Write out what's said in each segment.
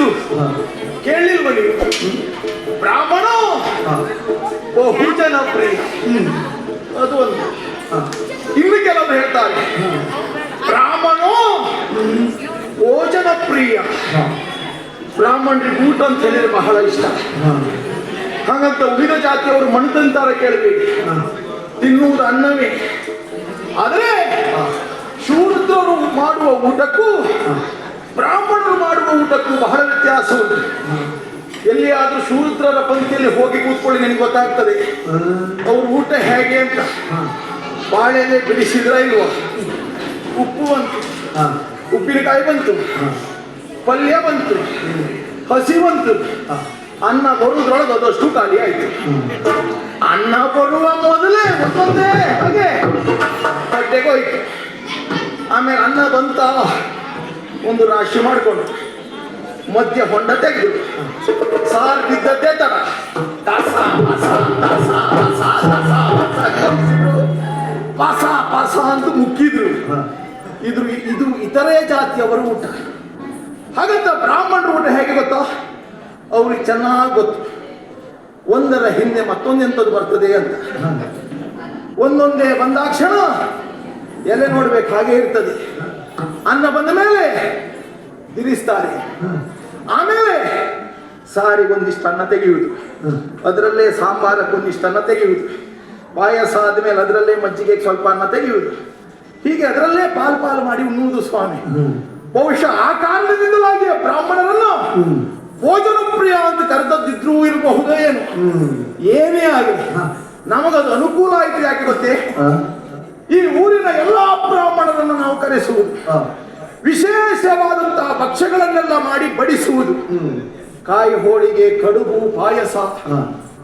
ನಮಗೆ ಕೇಳಿಲ್ವ ನೀವು? ಬ್ರಾಹ್ಮಣ? ಬಹುಜನ ಪ್ರಿಯ. ಅದು ಒಂದು. ಇನ್ನು ಕೆಲವರು ಹೇಳ್ತಾರೆ. ಬ್ರಾಹ್ಮಣ? ಭೋಜನ ಪ್ರಿಯ. ಬ್ರಾಹ್ಮಣರಿಗೆ ಊಟ ಅಂತ ಹೇಳಿದ್ರೆ ಬಹಳ ಇಷ್ಟ. ಹಾಗಂತ ಉಳಿದ ಜಾತಿಯವರು ಮಣ್ಣು ತಂತಾರ ಕೇಳಬೇಡಿ. ತಿನ್ನುವುದು ಅನ್ನವೇ. ಆದರೆ ಶೂದ್ರರು ಮಾಡುವ ಊಟಕ್ಕೂ ಬ್ರಾಹ್ಮಣರು ಮಾಡುವ ಊಟಕ್ಕೂ ಬಹಳ ವ್ಯತ್ಯಾಸ ಉಂಟು. ಎಲ್ಲಿಯಾದ್ರೂ ಶೂದ್ರರ ಪಂಕ್ತಿಯಲ್ಲಿ ಹೋಗಿ ಕೂತ್ಕೊಳ್ಳಿ, ನಿನಗೆ ಗೊತ್ತಾಗ್ತದೆ. ಅವ್ರ ಊಟ ಹೇಗೆ ಅಂತ. ಬಾಳೆಲೆ ಬಿಡಿಸಿದ್ರ ಇಲ್ವಾ? ಉಪ್ಪು ಬಂತು. ಉಪ್ಪಿನಕಾಯಿ ಬಂತು. ಪಲ್ಯ ಬಂತು. ಹಸಿ ಬಂತು. ಅನ್ನ ಬರುವುದ್ರೊಳಗೆ ಅದಷ್ಟು ಖಾಲಿ ಆಯ್ತು. ಅನ್ನ ಬರುವ ಮೊದಲೇ ಹಾಗೆ. ಹೊಟ್ಟೆಗೆ ಹೋಯ್ತು. ಆಮೇಲೆ ಅನ್ನ ಬಂತ? ಒಂದು ರಾಶಿ ಮಾಡಿಕೊಂಡು ಮಧ್ಯ ಹೊಂಡ ತೆಗೆದು ಸಾರ್ ಬಿದ್ದದ್ದೇ ತರ. ಪಾಸ ಪಾಸ ಅಂತ ಮುಕ್ಕಿದ್ರು. ಇದ್ರು, ಇದು ಇತರೆ ಜಾತಿಯವರ ಊಟ. ಹಾಗಂತ ಬ್ರಾಹ್ಮಣರ ಊಟ ಹೇಗೆ ಗೊತ್ತಾ? ಅವ್ರಿಗೆ ಚೆನ್ನಾಗಿ ಗೊತ್ತು. ಒಂದರ ಹಿಂದೆ ಮತ್ತೊಂದೆಂಥದ್ದು ಬರ್ತದೆ ಅಂತ. ಒಂದೊಂದೇ ಬಂದಾಕ್ಷಣ ಎಲೆ ನೋಡ್ಬೇಕು ಹಾಗೆ ಇರ್ತದೆ. ಅನ್ನ ಬಂದ ಮೇಲೆ ದಿರಿಸ್ತಾರೆ ಆಮೇಲೆ ಸಾರಿಗೊಂದಿಷ್ಟು ಅನ್ನ ತೆಗೆಯುವುದು. ಅದರಲ್ಲೇ ಸಾಂಬಾರಕ್ಕೊಂದಿಷ್ಟು ಅನ್ನ ತೆಗೆಯುವುದು. ಪಾಯಸ ಆದ್ಮೇಲೆ ಅದರಲ್ಲೇ ಮಜ್ಜಿಗೆ ಸ್ವಲ್ಪ ಅನ್ನ ತೆಗೆಯುವುದು. ಹೀಗೆ ಅದರಲ್ಲೇ ಪಾಲು ಪಾಲು ಮಾಡಿ ಉಣ್ಣುವುದು ಸ್ವಾಮಿ. ಬಹುಶಃ ಆ ಕಾರಣದಿಂದಲಾಗಿ ಬ್ರಾಹ್ಮಣರನ್ನು ಭೋಜನ ಪ್ರಿಯ ಅಂತ ಕರೆದದ್ದಿದ್ರೂ ಇರಬಹುದು ಏನು. ಏನೇ ಆಗಲಿ ನಮಗದು ಅನುಕೂಲ ಆಯ್ತು ಯಾಕೆ ಗೊತ್ತೇ? ಈ ಊರಿನ ಎಲ್ಲಾ ಬ್ರಾಹ್ಮಣರನ್ನು ನಾವು ಕರೆಸುವುದು. ವಿಶೇಷವಾದಂತಹ ಭಕ್ಷ್ಯಗಳನ್ನೆಲ್ಲ ಮಾಡಿ ಬಡಿಸುವುದು. ಕಾಯಿ ಹೋಳಿಗೆ ಕಡುಬು ಪಾಯಸ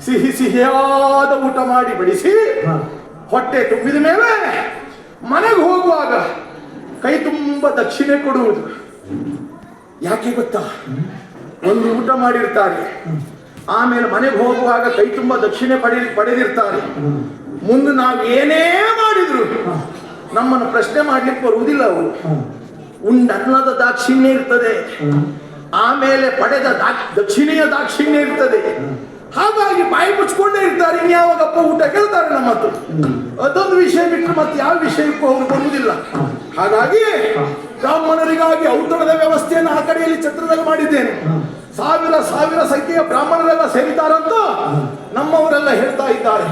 ಸಿಹಿ ಸಿಹಿಯಾದ ಊಟ ಮಾಡಿ ಬಡಿಸಿ ಹೊಟ್ಟೆ ತುಂಬಿದ ಮೇಲೆ ಮನೆಗೆ ಹೋಗುವಾಗ ಕೈ ತುಂಬ ದಕ್ಷಿಣೆ ಕೊಡುವುದು. ಯಾಕೆ ಗೊತ್ತಾ? ಒಂದು ಊಟ ಮಾಡಿರ್ತಾರೆ. ಆಮೇಲೆ ಮನೆಗೆ ಹೋಗುವಾಗ ಕೈ ತುಂಬ ದಕ್ಷಿಣೆ ಪಡೆ ಪಡೆದಿರ್ತಾರೆ. ಮುಂದೆ ನಾವು ಏನೇ ಮಾಡಿದ್ರು ನಮ್ಮನ್ನು ಪ್ರಶ್ನೆ ಮಾಡ್ಲಿಕ್ಕೆ ಬರುವುದಿಲ್ಲ ಅವರು. ಉಂಡನ್ನದ ದಾಕ್ಷಿಣ್ಯ ಇರ್ತದೆ. ಆಮೇಲೆ ಪಡೆದ ದಕ್ಷಿಣೆಯ ದಾಕ್ಷಿಣ್ಯ ಇರ್ತದೆ. ಹಾಗಾಗಿ ಬಾಯಿ ಮುಚ್ಕೊಂಡೇ ಇರ್ತಾರೆ, ಇನ್ಯಾವಾಗಪ್ಪ ಊಟ ಕೇಳ್ತಾರೆ ನಮ್ಮ ಅದೊಂದು ವಿಷಯ ಬಿಟ್ಟರೆ ಮತ್ತೆ ಯಾವ ವಿಷಯಕ್ಕೂ ಅವರು ಬರುವುದಿಲ್ಲ. ಹಾಗಾಗಿ ಬ್ರಾಹ್ಮಣರಿಗಾಗಿ ಔತಣದ ವ್ಯವಸ್ಥೆಯನ್ನು ಆ ಕಡೆಯಲ್ಲಿ ಛತ್ರದಲ್ಲಿ ಮಾಡಿದ್ದೇನೆ. ಸಾವಿರ ಸಾವಿರ ಸಂಖ್ಯೆಯ ಬ್ರಾಹ್ಮಣರೆಲ್ಲ ಸೇರಿತಾರಂತ ನಮ್ಮವರೆಲ್ಲ ಹೇಳ್ತಾ ಇದ್ದಾರೆ.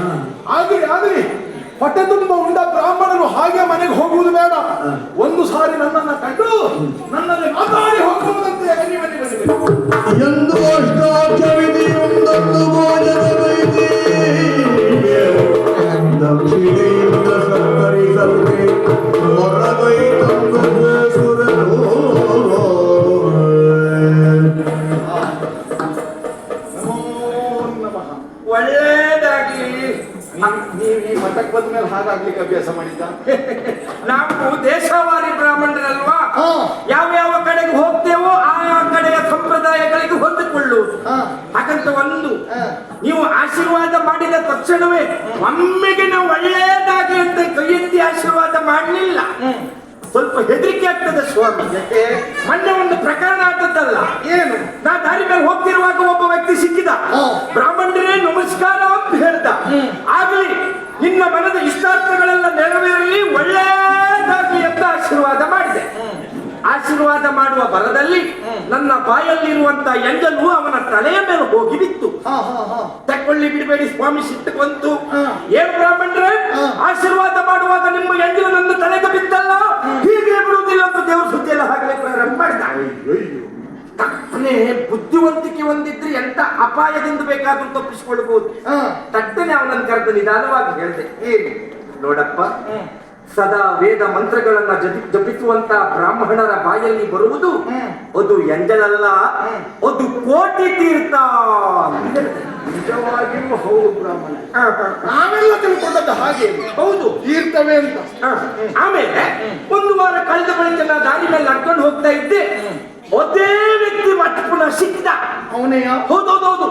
ಆದ್ರೆ ಆಗಲಿ ಹೊಟ್ಟೆ ತುಂಬ ಉಂಡ ಬ್ರಾಹ್ಮಣರು ಹಾಗೆ ಮನೆಗೆ ಹೋಗುವುದು ಬೇಡ ಒಂದು ಸಾರಿ ನನ್ನನ್ನು ಕಂಡು ನನ್ನಲ್ಲಿ ಮಾತಾಡಿ ಹೋಗುವುದಂತೆ ಬನ್ನಿ ಬನ್ನಿ ಬನ್ನಿ ಬನ್ನಿ. ಎಂದು ಅಷ್ಟು ಭೋಜನವೈತಿ ಹಾಗಾಗ್ಲಿಕ್ಕೆ ಅಭ್ಯಾಸ ಮಾಡಿದ್ದ? ನಾವು ದೇಶವಾರಿ ಬ್ರಾಹ್ಮಣರಲ್ವಾ. ಯಾವ ಯಾವ ಕಡೆಗೆ ಹೋಗ್ತೇವೋ ಆ ಕಡೆಯ ಸಂಪ್ರದಾಯಗಳಿಗೆ ಹೊಂದಿಕೊಳ್ಳು. ಹಾಗಂತ ಒಂದು ನೀವು ಆಶೀರ್ವಾದ ಮಾಡಿದ ತಕ್ಷಣವೇ ಒಮ್ಮೆಗೆ ನಾವು ಒಳ್ಳೆಯದಾಗಿ ಅಂತ ಕೈ ಎತ್ತಿ ಆಶೀರ್ವಾದ ಮಾಡಲಿಲ್ಲ. ಸ್ವಲ್ಪ ಹೆದರಿಕೆ ಆಗ್ತದೆ ಸ್ವಾಮಿ. ಮೊನ್ನೆ ಒಂದು ಪ್ರಕರಣ ಆಗ್ತದಲ್ಲ ಏನು ನಾ ದಾರಿ ಮೇಲೆ ಹೋಗ್ತಿರುವಾಗ ಒಬ್ಬ ವ್ಯಕ್ತಿ ಸಿಕ್ಕಿದ ಹಾ. ಬ್ರಾಹ್ಮಣರೇ ನಮಸ್ಕಾರ ಅಂತ ಹೇಳ್ದ ಆಗ್ಲಿ ನಿನ್ನ ಮನದ ಇಷ್ಟಾರ್ಥಗಳೆಲ್ಲ ನೆರವೇರಲಿ ಒಳ್ಳೆಯದಾಗಲಿ ಅಂತ ಆಶೀರ್ವಾದ ಮಾಡಿದೆ ಆಶೀರ್ವಾದ ಬರದಲ್ಲಿ ನನ್ನ ಬಾಯಲ್ಲಿರುವಂತ ಎಂಜಲು ಅವನ ತಲೆಯ ಮೇಲೆ ಹೋಗಿ ಬಿತ್ತು. ತಕ್ಕೊಳ್ಳಿ ಬಿಡಬೇಡಿ ಸ್ವಾಮಿ ಸಿಟ್ಟು ಬಂತು. ಏನ್ ಬ್ರಾಹ್ಮಣರೇ ಆಶೀರ್ವಾದ ಮಾಡುವಾಗ ನಿಮ್ಮ ಎಂಜಲು ನನ್ನ ತಲೆಗೆ ಬಿತ್ತಲ್ಲ? ಹೀಗೆ ಬಿಡುವುದಿಲ್ಲ ಅಂತ ದೇವರ ಸುದ್ದಿಯಲ್ಲ ಹಾಗೆ ಪ್ರಾರಂಭ ಮಾಡಿದ ತಪ್ಪನೆ ಬುದ್ಧಿವಂತಿಕೆ ಹೊಂದಿದ್ರೆ ಎಂತ ಅಪಾಯದಿಂದ ಬೇಕಾದ್ರೂ ತಪ್ಪಿಸಿಕೊಳ್ಬಹುದು. ತಟ್ಟನೆ ಅವನನ್ನು ಕರೆದು ನಿಧಾನವಾಗಿ ಹೇಳಿದೆ ಏನು ನೋಡಪ್ಪ ಸದಾ ವೇದ ಮಂತ್ರಗಳನ್ನ ಜಪಿ ಜಪಿಸುವಂತ ಬ್ರಾಹ್ಮಣರ ಬಾಯಲ್ಲಿ ಬರುವುದು ಅದು ಎಂಜಲಲ್ಲ. ಅದು ಕೋಟಿ ತೀರ್ಥ. ನಿಜವಾಗಿಯೂ ಹೌದು ಬ್ರಾಹ್ಮಣ. ನಾವೆಲ್ಲ ತಿಳ್ಕೊಂಡದ್ದು ಹಾಗೆ. ಹೌದು ತೀರ್ಥವೇ ಅಂತ. ಆಮೇಲೆ ಒಂದು ವಾರ ಕಳೆದ ಬಳಿಕ ನಾ ದಾರಿ ಮೇಲೆ ನಡ್ಕೊಂಡು ಹೋಗ್ತಾ ಇದ್ದೆ. ಅದೇ ವ್ಯಕ್ತಿ ಮತ್ತೆ ಪುನಃ ಸಿಕ್ಕಿದ. ಅವನೇ ಹೌದೌದೌದು.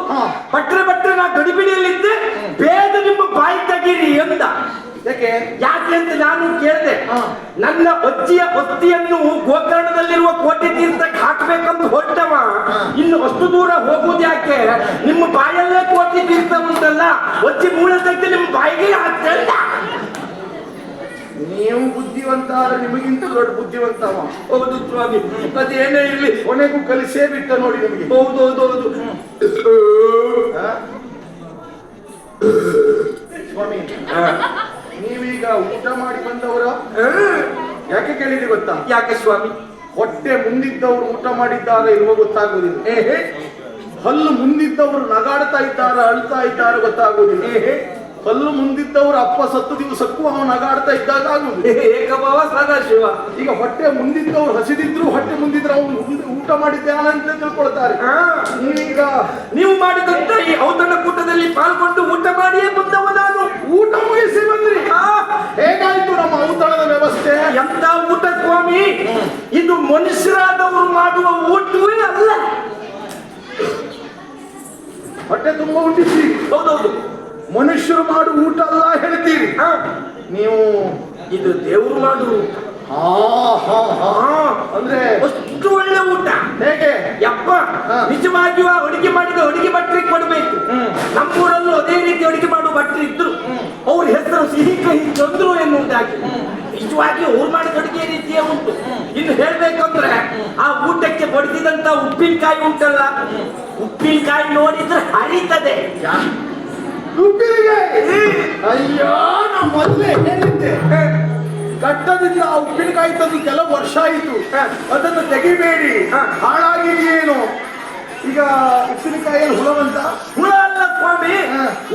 ಬಟ್ರೆ ಬಟ್ರೆ ನಾ ಗಡಿಬಿಡಿಯಲ್ಲಿದ್ದೆ. ಬೇಗ ನಿಮ್ಮ ಬಾಯಿ ತೆಗೀರಿ ಅಂದ ಯಾಕೆ? ಯಾಕೆ ಅಂತ ನಾನು ಕೇಳಿದೆ. ನನ್ನ ಅಜ್ಜಿಯ ಒತ್ತಿಯನ್ನು ಗೋಕರ್ಣದಲ್ಲಿರುವ ಕೋಟೆ ತೀರ್ಥಕ್ಕೆ ಹಾಕ್ಬೇಕಂತ ಹೊರಟವ. ಇನ್ನು ಅಷ್ಟು ದೂರ ಹೋಗುದು ಯಾಕೆ? ನಿಮ್ಮ ಬಾಯಲ್ಲೇ ಕೋಟೆ ತೀರ್ಥ ಉಂಟಲ್ಲ. ಒಚ್ಚಿ ಮೂಲ ತೆಗೆದು ನಿಮ್ಮ ಬಾಯಿಗೆ ಹಾಕ್ತಲ್ಲ ನೀವು ಬುದ್ಧಿವಂತ ಆದ್ರೆ ನಿಮಗಿಂತ ದೊಡ್ಡ ಬುದ್ಧಿವಂತ ಅವ ಹೌದು ಸ್ವಾಮಿ. ಅದೇನೇ ಇರಲಿ ಕೊನೆಗೂ ಕಲಿಸೇ ಬಿಟ್ಟ ನೋಡಿ ನಿಮಗೆ. ಹೌದು ಹೌದು ಹೌದು ಆ? ಸ್ವಾಮಿ ಹಾ. ನೀವೀಗ ಊಟ ಮಾಡಿ ಬಂದವರ ಹಾ. ಕೇಳಿದ್ರಿ ಗೊತ್ತಾ? ಯಾಕೆ ಸ್ವಾಮಿ? ಹೊಟ್ಟೆ ಮುಂದಿದ್ದವರು ಊಟ ಮಾಡಿದ್ದಾರೆ ಇರುವ ಗೊತ್ತಾಗುವುದಿಲ್ಲ. ಏ, ಹೇ. ಹಲ್ಲು ಮುಂದಿದ್ದವರು ನಗಾಡ್ತಾ ಇದ್ದಾರೆ ಅಳ್ತಾ ಇದ್ದಾರೆ ಗೊತ್ತಾಗುವುದಿಲ್ಲ. ಏ, ಹೇ. ಹಲ್ಲು ಮುಂದಿದ್ದವರು ಅಪ್ಪ ಸತ್ತು ದಿವಸಕ್ಕೂ ಅವನು ನಗಾಡ್ತಾ ಇದ್ದಾಗ ಆಗುವುದು. ಏಕಭಾವ ಸದಾಶಿವ ಈಗ ಹೊಟ್ಟೆ ಮುಂದಿದ್ದವ್ರು ಹಸಿದಿದ್ರು ಹೊಟ್ಟೆ ಮುಂದಿದ್ರು ಅವನು ಊಟ ಮಾಡಿದ್ದಾನೆ ಅಂತ ತಿಳ್ಕೊಳ್ತಾರೆ. ಹಾ. ನೀವೀಗ ನೀವು ಮಾಡಿದಂತ ಈ ಔತಣ ಕೂಟದಲ್ಲಿ ಪಾಲ್ಗೊಂಡು ಊಟ ಮಾಡಿಯೇ ಬಂದವ ನಾನು ಊಟ ಮುಗಿಸಿ ಬಂದ್ರಿ. ಹೇಗಾಯ್ತು ನಮ್ಮ ಔತಣದ ವ್ಯವಸ್ಥೆ? ಎಂತ ಮನುಷ್ಯರಾದವರು ಮಾಡುವ ಊಟವೇ ಅಲ್ಲ ಹೊಟ್ಟೆ ತುಂಬಾ ಉಂಟಿಸಿ ಹೌದೌದು. ಮನುಷ್ಯರು ಮಾಡು ಊಟ ಅಲ್ಲ ಹೇಳ್ತೀರಿ. ನೀವು ಇದು ದೇವರು ಮಾಡು ಅಂದ್ರೆ ಅಷ್ಟು ಒಳ್ಳೆ ಊಟ. ಹೇಗೆ? ಯಪ್ಪ. ನಿಜವಾಗಿಯೂ ಆ ಅಡಿಗೆ ಮಾಡಿದ ಅಡುಗೆ ಭಟ್ರಿಗೆ ಕೊಡಬೇಕು. ನಮ್ಮೂರಲ್ಲೂ ಅದೇ ರೀತಿ ಅಡುಗೆ ಮಾಡುವ ಭಟ್ರು ಇದ್ರು. ಅವ್ರ ಹೆಸರು ಸಿಹಿ ಕಹಿ ಚಂದ್ರು ಎನ್ನುವುದಾಗಿ. ನಿಜವಾಗಿ ಅವ್ರು ಮಾಡಿದ ಅಡಿಗೆ ರೀತಿಯೇ ಉಂಟು. ಇನ್ನು ಹೇಳ್ಬೇಕಂದ್ರೆ ಆ ಊಟಕ್ಕೆ ಬಡಿಸಿದಂತ ಉಪ್ಪಿನಕಾಯಿ ಉಂಟಲ್ಲ? ಉಪ್ಪಿನಕಾಯಿ ನೋಡಿದ್ರೆ ಹರಿತದೆ. ಅಯ್ಯೋ ನಾ ಮೊದಲೇ ಹೇಳಿದ್ದೆ ಕಟ್ಟದಿಂದ ಆ ಉಪ್ಪಿನಕಾಯಿ ತಂದು ಕೆಲವು ವರ್ಷ ಆಯಿತು. ಅದನ್ನು ತೆಗಿಬೇಡಿ. ಹಾಳಾಗಿದೆಯೇನು? ಈಗ ಉಪ್ಪಿನಕಾಯಿ ಹುಳವಂತ ಹುಳ ಅಲ್ಲ ಸ್ವಾಮಿ.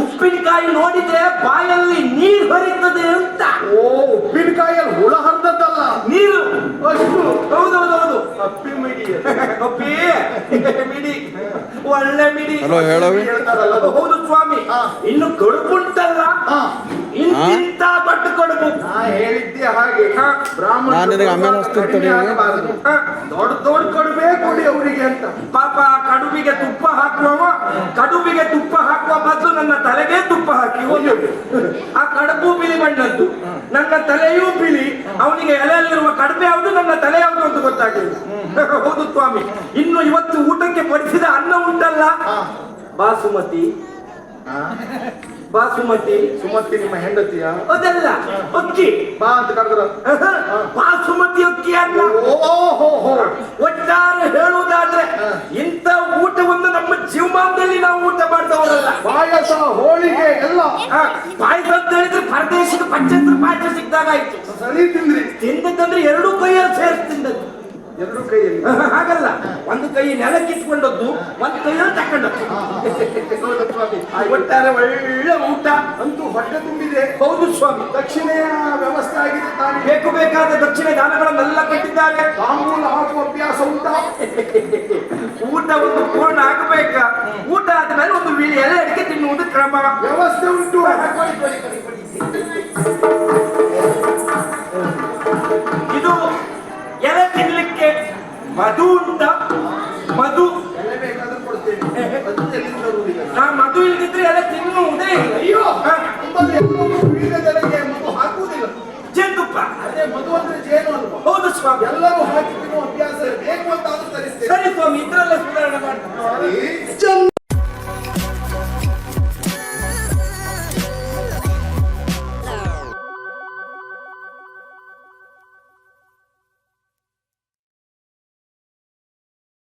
ಉಪ್ಪಿನಕಾಯಿ ನೋಡಿದ್ರೆ ಬಾಯಲ್ಲಿ ನೀರು ಹರಿತದೆ ಅಂತ ಓ ಉಪ್ಪಿನಕಾಯಿಯಲ್ಲಿ ಹುಳ ಹರಿದದ್ದಲ್ಲ ನೀರು ಅಷ್ಟು ಹೌದೌದೌದು ಅಪ್ಪಿ ಮಿಡಿ ಅಪ್ಪಿ ಮಿಡಿ. ಒಳ್ಳೆ ಮಿಡಿ. ಹಲೋ ಹೇಳವಿ ಹೇಳ್ತಾರಲ್ಲ ಅದು. ಹೌದು ಸ್ವಾಮಿ. ಇನ್ನು ಕಡುಬುಂಟಲ್ಲ. ಇಂತ ದೊಡ್ಡ ಕಡುಬು. ಹೇಳಿದ್ದೆ ಹಾಗೆ. ಬ್ರಾಹ್ಮಣ. ದೊಡ್ಡ ದೊಡ್ಡ ಕಡುಬೇ ಕೊಡಿ ಅವರಿಗೆ ಅಂತ. ಪಾಪ ಕಡುಬಿಗೆ ತುಪ್ಪ ಹಾಕುವವ ಕಡುಬಿಗೆ ತುಪ್ಪ ಹಾಕುವ ಬದಲು ನನ್ನ ತಲೆಗೆ ತುಪ್ಪ ಹಾಕಿ ಹೋಗಿ ಆ ಕಡುಬು ಬಿಳಿ ಬಣ್ಣದ್ದು. ನನ್ನ ತಲೆಯೂ ಬಿಳಿ. ಅವನಿಗೆ ಎಲೆಯಲ್ಲಿರುವ ಕಡುಬೆ ಯಾವುದು? ನನ್ನ ತಲೆ ಯಾವುದು ಅಂತ ಗೊತ್ತಾಗಲಿಲ್ಲ. ಹೌದು ಸ್ವಾಮಿ. ಇನ್ನು ಇವತ್ತು ಊಟಕ್ಕೆ ಬಡಿಸಿದ ಅನ್ನ ಉಂಟಲ್ಲ? ಬಾಸುಮತಿ. ಬಾಸುಮತಿ. ಸುಮತಿ ನಿಮ್ಮ ಹೆಂಡತಿಯ? ಅದಲ್ಲ ಅಕ್ಕಿ. ಬಾ ಅಂತ ಕರೆದ್ರ ಬಾಸುಮತಿ ಅಕ್ಕಿ ಅಲ್ಲ. ಒಟ್ಟಾರೆ ಹೇಳುವುದಾದ್ರೆ ಇಂಥ ಊಟವನ್ನು ನಮ್ಮ ಜೀವಮಾನದಲ್ಲಿ ನಾವು ಊಟ ಮಾಡ್ತವರಲ್ಲ. ಪಾಯಸ ಹೋಳಿಗೆ ಎಲ್ಲ. ಪಾಯಸ ಅಂತ ಹೇಳಿದ್ರೆ ಪರದೇಶದ ಪಂಚತ್ರ ಪಾಯಸ ಸಿಕ್ಕಾಗಾಯ್ತು ಸರಿ ತಿಂದ್ರಿ. ತಿಂದದಂದ್ರೆ ಎರಡು ಕೈಯಲ್ಲಿ ಸೇರಿಸಿ ತಿಂದದ್ದು. ಎರಡು ಕೈಯಲ್ಲಿ. ಹಾಗಲ್ಲ. ಒಂದು ಕೈ ನೆಲಕ್ಕಿಟ್ಕೊಂಡದ್ದು ಒಂದು ಕೈಯಲ್ಲಿ ತಕೊಂಡದ್ದು ಸ್ವಾಮಿ. ಒಟ್ಟಾರೆ ಒಳ್ಳೆ ಊಟ. ಅಂತೂ ಹೊಟ್ಟೆ ತುಂಬಿದೆ. ಹೌದು ಸ್ವಾಮಿ. ದಕ್ಷಿಣೆಯ ವ್ಯವಸ್ಥೆ ಆಗಿದೆ ತಾನು. ಬೇಕು ಬೇಕಾದ ದಕ್ಷಿಣ ದಾನಗಳನ್ನೆಲ್ಲ ಕೊಟ್ಟಿದ್ದಾರೆ. ತಾಂಬೂಲ ಹಾಕುವ ಅಭ್ಯಾಸ ಊಟ ಊಟ ಒಂದು ಪೂರ್ಣ ಆಗಬೇಕ? ಊಟ ಆದ್ಮೇಲೆ ಒಂದು ಎಲ್ಲ ಎಲೆ ಅಡಿಕೆ ತಿನ್ನುವುದು ಕ್ರಮ. ವ್ಯವಸ್ಥೆ ಉಂಟು. ಮಧು ಅಂತ? ಮಧು. ನಾ ಮಧು ಇಲ್ದಿದ್ರೆ ಎಲ್ಲ ತಿನ್ನುವುದೇ ಇಲ್ಲ. ಅಯ್ಯೋ ಹಾಕುವುದಿಲ್ಲ. ಜೇನುತುಪ್ಪ. ಅದೇ ಮಧು ಅಂದ್ರೆ ಜೇನು ಅಲ್ವಾ? ಹೌದು ಸ್ವಾಮಿ. ಎಲ್ಲರೂ ಹಾಕಿ ತಿನ್ನುವ ಅಭ್ಯಾಸ ಬೇಕು ಅಂತ ಆದ್ರೂ ತರಿಸ್ತೇನೆ ಸರಿ ಸ್ವಾಮಿ ಇದ್ರಲ್ಲ ಸುಧಾರಣೆ ಮಾಡ್ತಾರೆ ಜ